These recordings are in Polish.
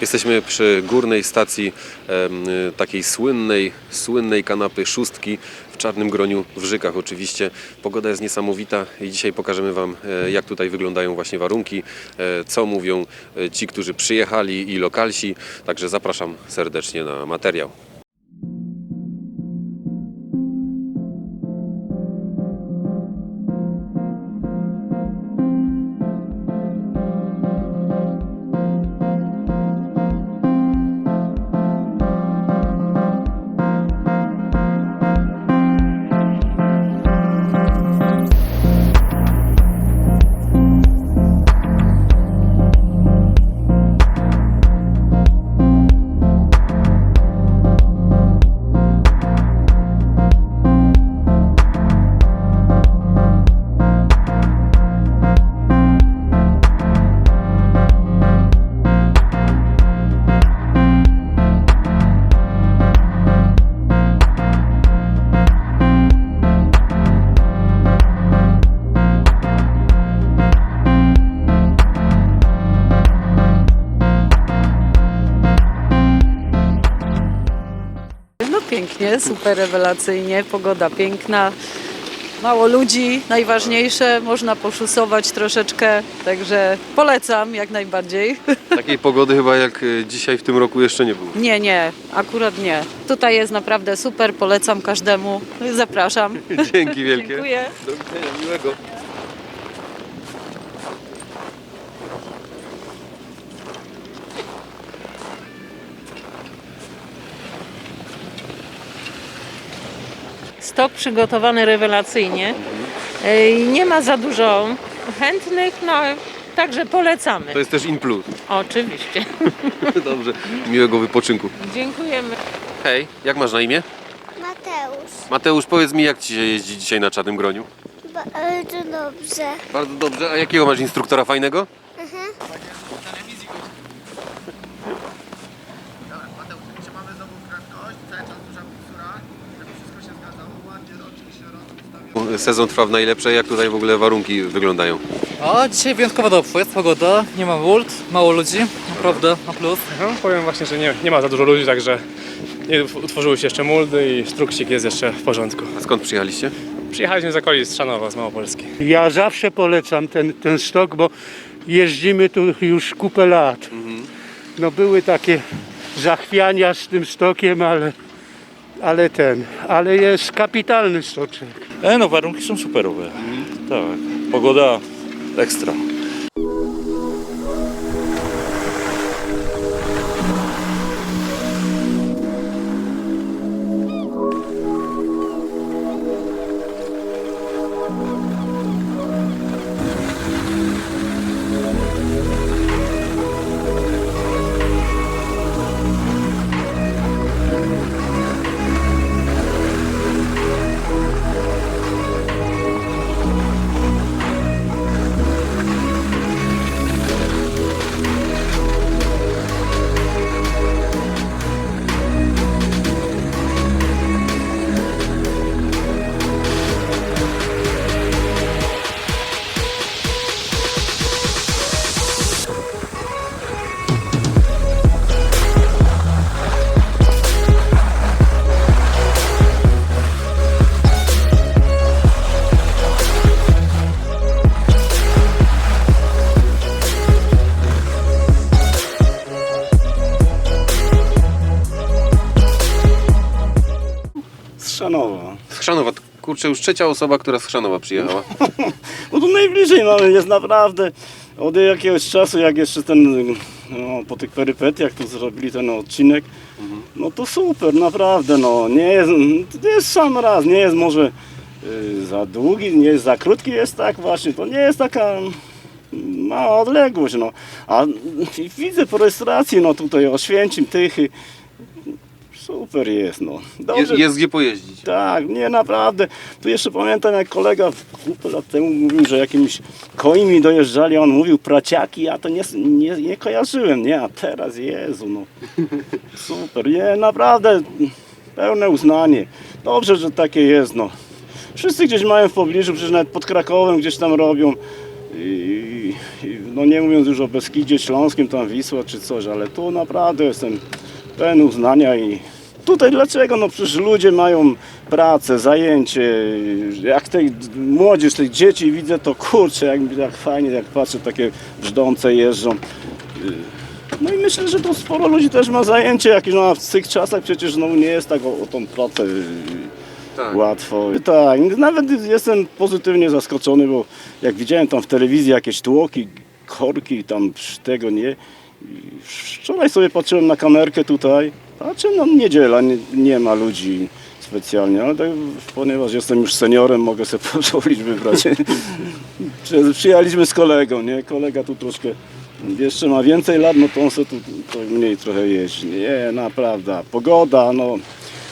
Jesteśmy przy górnej stacji y, takiej słynnej, słynnej kanapy szóstki w Czarnym Groniu w Żykach oczywiście. Pogoda jest niesamowita i dzisiaj pokażemy Wam e, jak tutaj wyglądają właśnie warunki, e, co mówią e, ci, którzy przyjechali i lokalsi. Także zapraszam serdecznie na materiał. Pięknie, super rewelacyjnie, pogoda piękna, mało ludzi, najważniejsze, można poszusować troszeczkę, także polecam jak najbardziej. Takiej pogody chyba jak e, dzisiaj w tym roku jeszcze nie było. Nie, nie, akurat nie. Tutaj jest naprawdę super, polecam każdemu, zapraszam. Dzięki wielkie. Dziękuję. Do widzenia, miłego. Stok przygotowany rewelacyjnie. Nie ma za dużo chętnych, no także polecamy. To jest też in plus. Oczywiście. Dobrze, miłego wypoczynku. Dziękujemy. Hej, jak masz na imię? Mateusz, Mateusz, powiedz mi, jak ci się jeździ dzisiaj na Czarnym Groniu? bardzo dobrze. Bardzo dobrze. A jakiego masz instruktora fajnego? Trzymamy Sezon trwa w najlepsze. Jak tutaj w ogóle warunki wyglądają? A dzisiaj wyjątkowo dobrze, jest pogoda, nie ma wód, mało ludzi, naprawdę, na plus. No, powiem właśnie, że nie, nie ma za dużo ludzi, także nie utworzyły się jeszcze muldy i strukcik jest jeszcze w porządku. A skąd przyjechaliście? Przyjechaliśmy z okolic Trzanowa, z Małopolski. Ja zawsze polecam ten, ten stok, bo jeździmy tu już kupę lat. No były takie zachwiania z tym stokiem, ale, ale ten, ale jest kapitalny stoczek. E, no warunki są superowe. Tak. Pogoda ekstra. Z Szanowa. Z Chrzanowa. Kurczę, już trzecia osoba, która z Chrzanowa przyjechała. No to najbliżej, no ale jest naprawdę od jakiegoś czasu, jak jeszcze ten, no, po tych perypetiach tu zrobili ten odcinek, no to super, naprawdę, no nie jest, to nie jest sam raz, nie jest może y, za długi, nie jest za krótki, jest tak właśnie, to nie jest taka mała odległość, no. A i widzę po rejestracji, no tutaj Oświęcim, Tychy, super jest, no. Jest, jest gdzie pojeździć. Tak, nie naprawdę. Tu jeszcze pamiętam jak kolega kupę lat temu mówił, że jakimiś końmi dojeżdżali, a on mówił praciaki, ja to nie, nie, nie kojarzyłem, nie, a teraz Jezu, no. Super, nie, naprawdę pełne uznanie. Dobrze, że takie jest, no. Wszyscy gdzieś mają w pobliżu, przecież nawet pod Krakowem gdzieś tam robią. I, i no nie mówiąc już o Beskidzie Śląskim, tam Wisła czy coś, ale tu naprawdę jestem pełen uznania i tutaj dlaczego? No przecież ludzie mają pracę, zajęcie, jak tej młodzież, tych dzieci widzę, to kurczę, jak, jak fajnie, jak patrzę, takie brzdące jeżdżą. No i myślę, że to sporo ludzi też ma zajęcie jakieś, no a w tych czasach przecież no, nie jest tak o, o tą pracę yy, Tak. łatwo. Tak, nawet jestem pozytywnie zaskoczony, bo jak widziałem tam w telewizji jakieś tłoki, korki, tam tego nie. Wczoraj sobie patrzyłem na kamerkę tutaj, patrzę, no niedziela, nie, nie ma ludzi specjalnie, ale tak, ponieważ jestem już seniorem, mogę sobie pozwolić wybrać. Przy- Przyjechaliśmy z kolegą, nie? Kolega tu troszkę jeszcze ma więcej lat, no to on sobie tu to mniej trochę jeździ. Nie, naprawdę. Pogoda, no.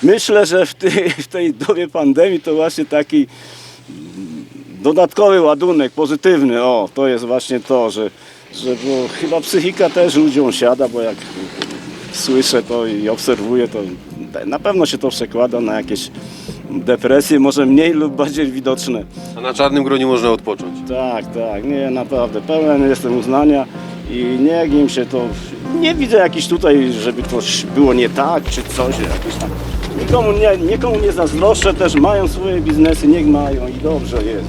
Myślę, że w tej, w tej dobie pandemii to właśnie taki dodatkowy ładunek, pozytywny, o, to jest właśnie to, że, że bo chyba psychika też ludziom siada, bo jak słyszę to i obserwuję, to na pewno się to przekłada na jakieś depresje, może mniej lub bardziej widoczne. A na Czarnym Groniu można odpocząć. Tak, tak, nie, naprawdę, pełen jestem uznania i nie giem się to, nie widzę jakiś tutaj, żeby coś było nie tak, czy coś, jakieś tam, nikomu nie, nikomu nie zazdroszczę, też mają swoje biznesy, niech mają i dobrze jest.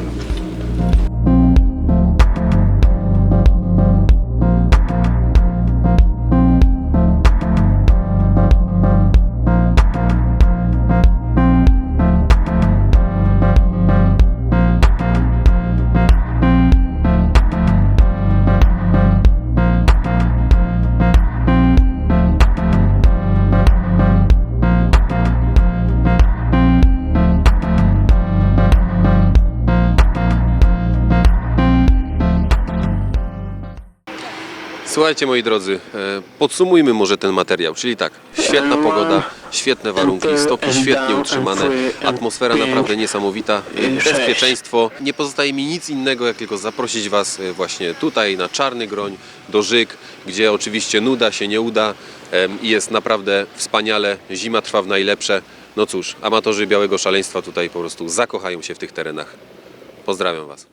Słuchajcie moi drodzy, e, podsumujmy może ten materiał, czyli tak, świetna pogoda, świetne warunki, stoki świetnie utrzymane, atmosfera naprawdę niesamowita, e, bezpieczeństwo. Nie pozostaje mi nic innego, jak tylko zaprosić Was e, właśnie tutaj na Czarny Groń, do Żyk, gdzie oczywiście nuda się nie uda i jest naprawdę wspaniale, zima trwa w najlepsze. No cóż, amatorzy białego szaleństwa tutaj po prostu zakochają się w tych terenach. Pozdrawiam Was.